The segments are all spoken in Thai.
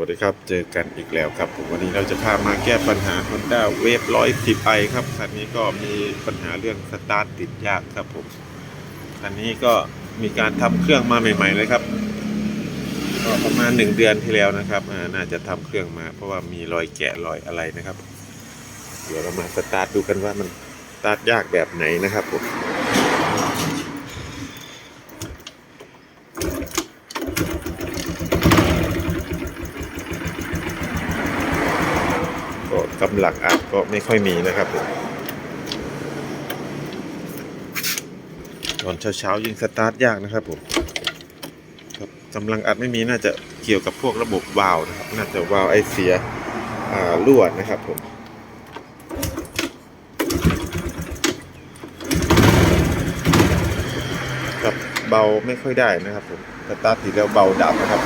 วัสดีครับ เจอกันอีกแล้วครับ ผมวันนี้เราจะพามาแก้ปัญหา Honda Wave 110i ครับ คันนี้ก็มีปัญหาเรื่องสตาร์ทติดยากครับผม คันนี้ก็มีการทำเครื่องมาใหม่ ๆ เลยครับ ก็ประมาณ 1 เดือนที่แล้วนะครับ น่าจะทำเครื่องมา เพราะว่ามีรอยแกะรอยอะไรนะครับ เดี๋ยวเรามาสตาร์ทดูกันว่ามันสตาร์ทยากแบบไหนนะครับผม ก็กำลังอัดก็ไม่ค่อยมีนะครับผมตอนเช้าๆยิ่งสตาร์ทยากนะครับผมครับกำลังอัดไม่มีน่าจะเกี่ยวกับพวกระบบวาล์วนะครับ น่าจะวาล์วไอเสียรั่วนะครับผมครับเบาไม่ค่อยได้นะครับผมสตาร์ทติดแล้วเบาดับนะครับ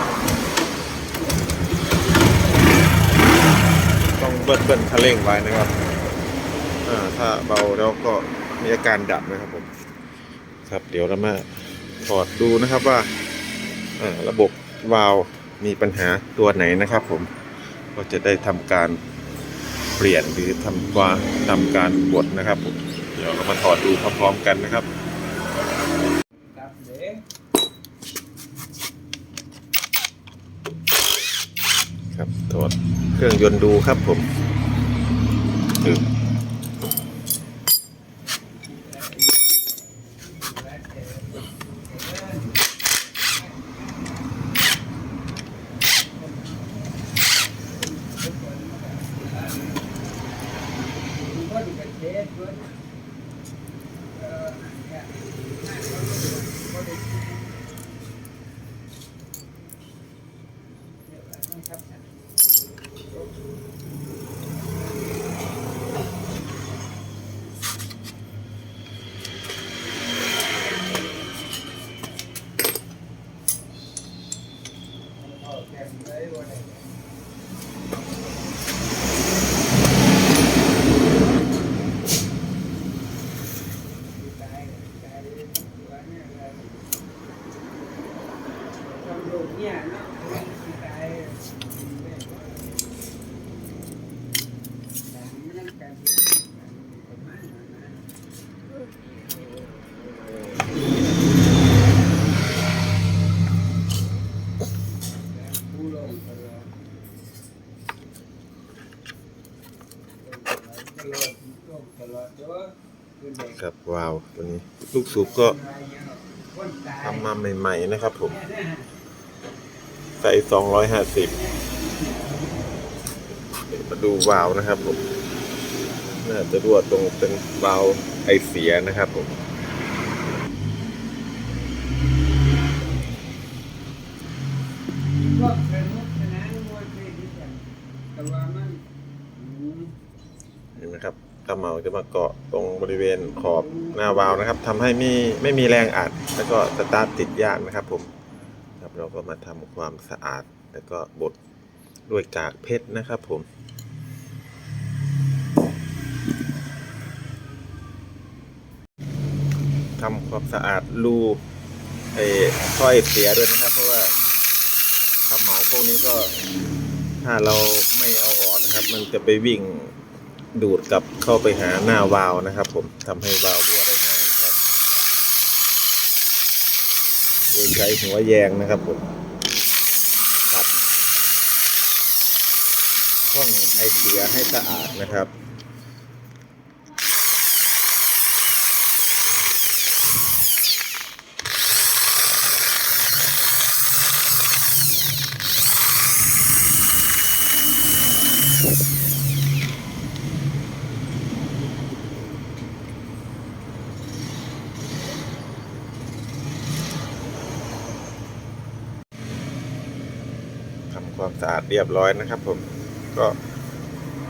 ต้องเบิ้ลเบิ้ลคันเร่งไว้นะครับอ่าถ้าเบาแล้วก็มีอาการดับนะครับผมครับเดี๋ยวเรามาถอดดูนะครับว่าอ่าระบบวาล์วมีปัญหาตัวไหนนะครับ ผมก็จะได้ทำการเปลี่ยนหรือทำว่าทำการบดนะครับผมเดี๋ยวเรามาถอดดูพร้อมๆกันนะครับเด้ ครับถอดเครื่องยนต์ดูครับผมอืม ก็ดีกันเด้เพิ่นเอ่อเนี่ยก็ได้เดี๋ยวนะครับ เอาแกมเลยว่าได้ ตายตายตัวเนี่ยเลยทำลูกเนี่ยเนาะตายแต่ไม่ต้องการประมาณนั้นนะผู้ลงตลอดตลอดตลอดตลอดด้วย ครับวาวตัวนี้ ลูกสูบก็ทำมาใหม่ๆนะครับผม ใส่สองร้อยห้าสิบมาดูวาล์วนะครับผม น่าจะรั่วตรงเป็นวาล์วไอเสียนะครับผม ก็เป็นมุกชนะมวยเครดิตกันแต่ว่ามัน นไหมครับกระเหมาจะมาเกาะตรงบริเวณขอบหน้าวาล์วนะครับทำให้ไม่ไม่มีแรงอัด แล้วก็สตาร์ทติดยากนะครับ ผมครับเราก็มาทำความสะอาด แล้วก็บดด้วยกากเพชรนะครับ ผมทำความสะอาดรูไอ้ถ้อยเสียด้วยนะครับ เพราะว่าขมเหลาพวกนี้ก็ถ้าเราไม่เอาออกนะครับ มันจะไปวิ่ง ดูดกลับเข้าไปหาหน้าวาล์วนะครับ ผมทำให้วาล์วรั่วได้ง่ายนะครับโดยใช้หัวแยงนะครับผมขัดช่องไอเสียให้สะอาดนะครับ ทำ ความสะอาดเรียบร้อยนะครับผมก็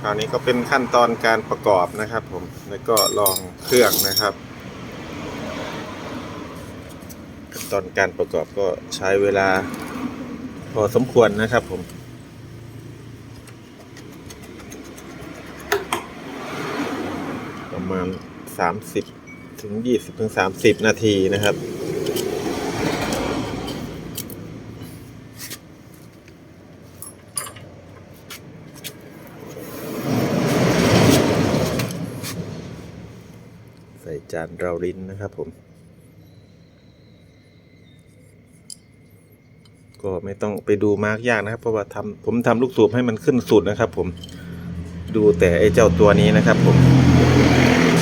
คราวนี้ก็เป็นขั้นตอนการประกอบนะครับ ผมแล้วก็ลองเครื่องนะครับ ขั้นตอนการประกอบก็ใช้เวลาพอสมควรนะครับผมประมาณ 30 ถึง 20 ถึง 30 นาทีนะครับ จารย์เราลินนะครับผม ก็ไม่ต้องไปดูมากยากนะครับ เพราะว่าทำผมทำลูกสูบให้มันขึ้นสุดนะครับผมดูแต่ไอ้เจ้าตัวนี้นะครับ ผม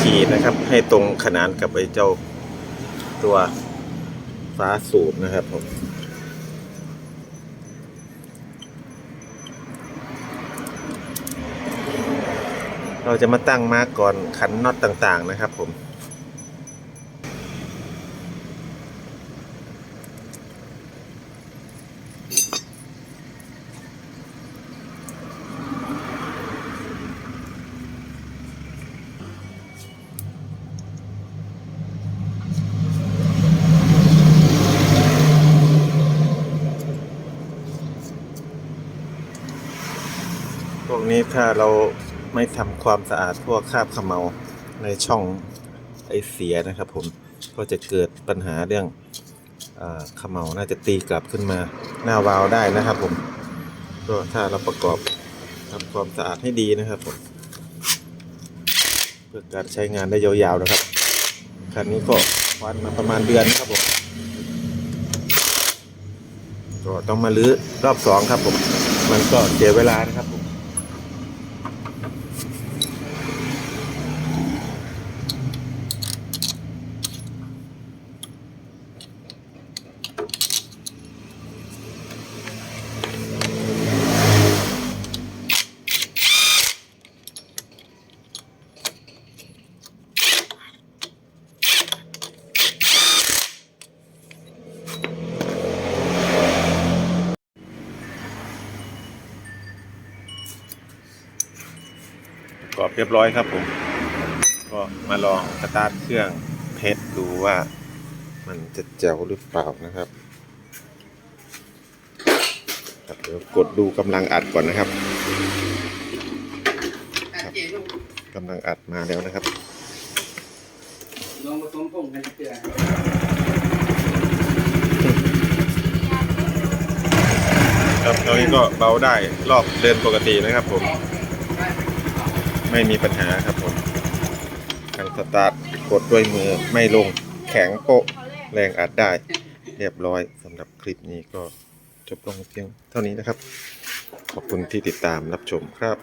ขีดนะครับ ให้ตรงขนานกับไอ้เจ้าตัวฟ้าสูบนะครับผมเราจะมาตั้งมาร์กก่อนขันน็อตต่างๆนะครับผม นี้ถ้าเราไม่ทำความสะอาดพวกคราบเขมเมาในช่องไอเสียนะครับผมก็จะเกิดปัญหาเรื่องอาเขมเมาน่าจะตีกลับขึ้นมาหน้าวาล์วได้นะครับผมก็ถ้าเราประกอบทำความสะอาดให้ดีนะครับผมเพื่อการใช้งานได้ยาวๆนะครับคันนี้ก็วันมาประมาณเดือนครับผมก็ต้องมาลื้อรอบสองครับผม มันก็เสียเวลานะครับผม อบเรียบร้อยครับผม ก็มาลองสตาร์ทเครื่องเทสดูว่ามันจะแจ๋วหรือเปล่านะครับครับเดี๋ยวกดดูกำลังอัดก่อนนะครับอะเจ๊ลูกกำลังอัดมาแล้วนะครับลองผสมผงกันเกลือครับตอนนี้ก็เบาได้รอบเดินปกตินะครับผม ไม่มีปัญหาครับผมการสตาร์ทกดด้วยมือไม่ลงแข็งโปะแรงอัดได้ เรียบร้อยสำหรับคลิปนี้ก็จบลงเพียงเท่านี้นะครับ ขอบคุณที่ติดตามรับชมครับ